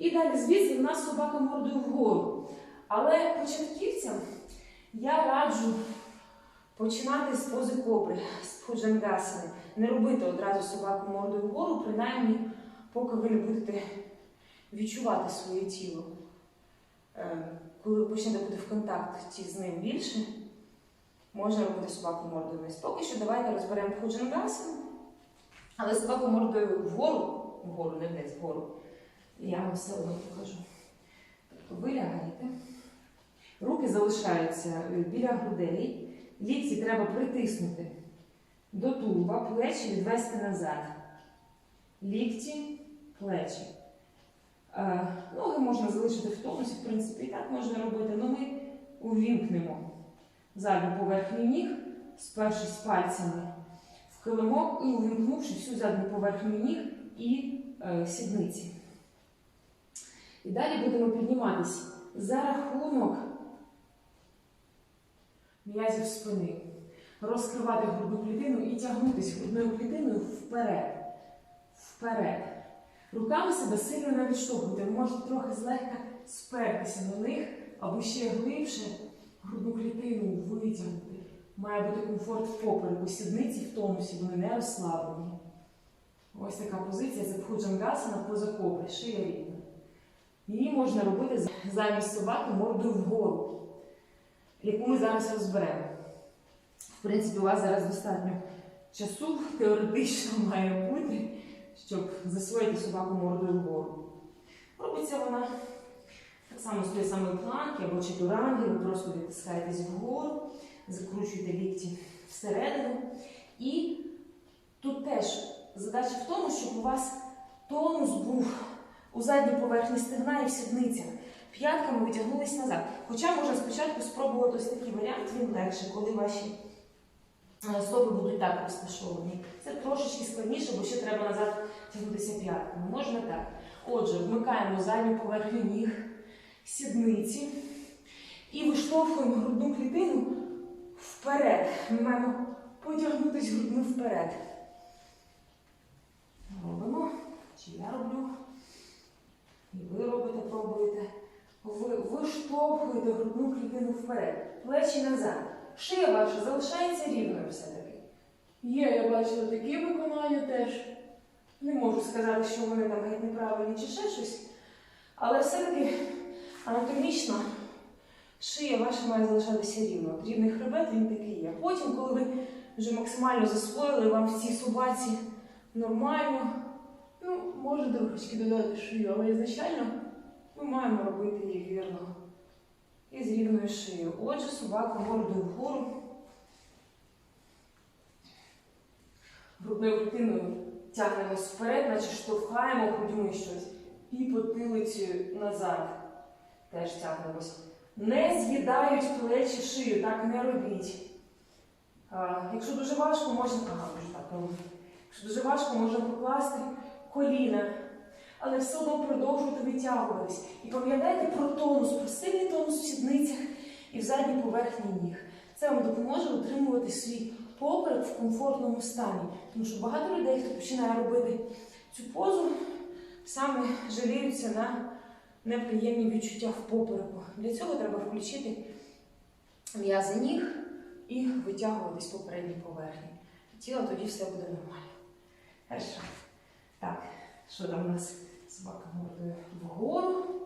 І далі звідси в нас собака мордою вгору. Але початківцям я раджу починати з пози кобри, з пуджангасани. Не робити одразу собаку мордою вгору, принаймні, поки ви не будете відчувати своє тіло. Е, Коли ви почнете бути в контакті з ним більше, можна робити собаку мордою вниз. Поки що давайте розберемо пуджангасану. Але собаку мордою вгору, вгору, не вниз, вгору. Я вам все одно покажу. Тобто ви лягаєте, руки залишаються е, біля грудей, лікті треба притиснути до тулуба, плечі відвести назад. Лікті, плечі. Е, Ноги можна залишити в тонусі, в принципі, і так можна робити, але ми увімкнемо задню поверхню ніг, спершись пальцями в килимок і увімкнувши всю задню поверхню ніг і е, сідниці. І далі будемо підніматись за рахунок м'язів спини, розкривати грудну клітину і тягнутися грудною клітиною вперед. Вперед. Руками себе сильно не відштовхуйте. Ви можете трохи злегка спертися на них або ще глибше грудну клітину витягнути. Має бути комфорт в попереку, сідниці в тонусі, вони не розслаблені. Ось така позиція це пхуджангасана поза кобри, шия рівна. Її можна робити замість собаки мордою вгору, яку ми зараз розберемо. В принципі, у вас зараз достатньо часу, теоретично має бути, щоб засвоїти собаку мордою вгору. Робиться вона так само з тої самої планки або чатуранги, ви просто відтискаєтесь вгору, закручуєте лікті всередину. І тут теж задача в тому, щоб у вас тонус був у задній поверхні стегна і в сідницях. П'ятками витягнулись назад. Хоча можна спочатку спробувати ось такий варіант, він легше, коли ваші е, стопи будуть так розташовані. Це трошечки складніше, бо ще треба назад тягнутися п'ятками. Можна так. Отже, вмикаємо задню поверхню ніг, сідниці і виштовхуємо грудну клітину вперед. Ми маємо потягнутися грудьми вперед. Робимо. Чи я роблю? І ви робите, пробуєте. Ви виштовхуєте грудну клітину вперед. Плечі назад. Шия ваша залишається рівною все-таки. Є, я бачила такі виконання теж. Не можу сказати, що вони там геть неправильні чи ще щось. Але все-таки анатомічно шия ваша має залишатися рівно. От Рівний хребет він такий є. Потім, коли ви вже максимально засвоїли, вам в цій собаці нормально, ну, можете трошки додати шию, але ізначально ми маємо робити її вірно і з рівною шиєю. Отже, собака мордою вгору. Грудною клітиною тягнемось вперед, наче штовхаємо грудьми щось. І потилицею назад теж тягнемось. Не з'їдають плечі шию, так не робіть. А, якщо дуже важко, можна. Ага, так. Якщо дуже важко, можна покласти коліна. Але все одно продовжуйте витягуватись. І пам'ятайте про тонус, про сильний тонус в сідницях і в задній поверхні ніг. Це вам допоможе утримувати свій поперек в комфортному стані. Тому що багато людей, хто починає робити цю позу, саме жаліються на неприємні відчуття в попереку. Для цього треба включити м'язи ніг і витягуватись по передній поверхні. Тіло тоді все буде нормально. Хорошо що там у нас собака мордою вгору.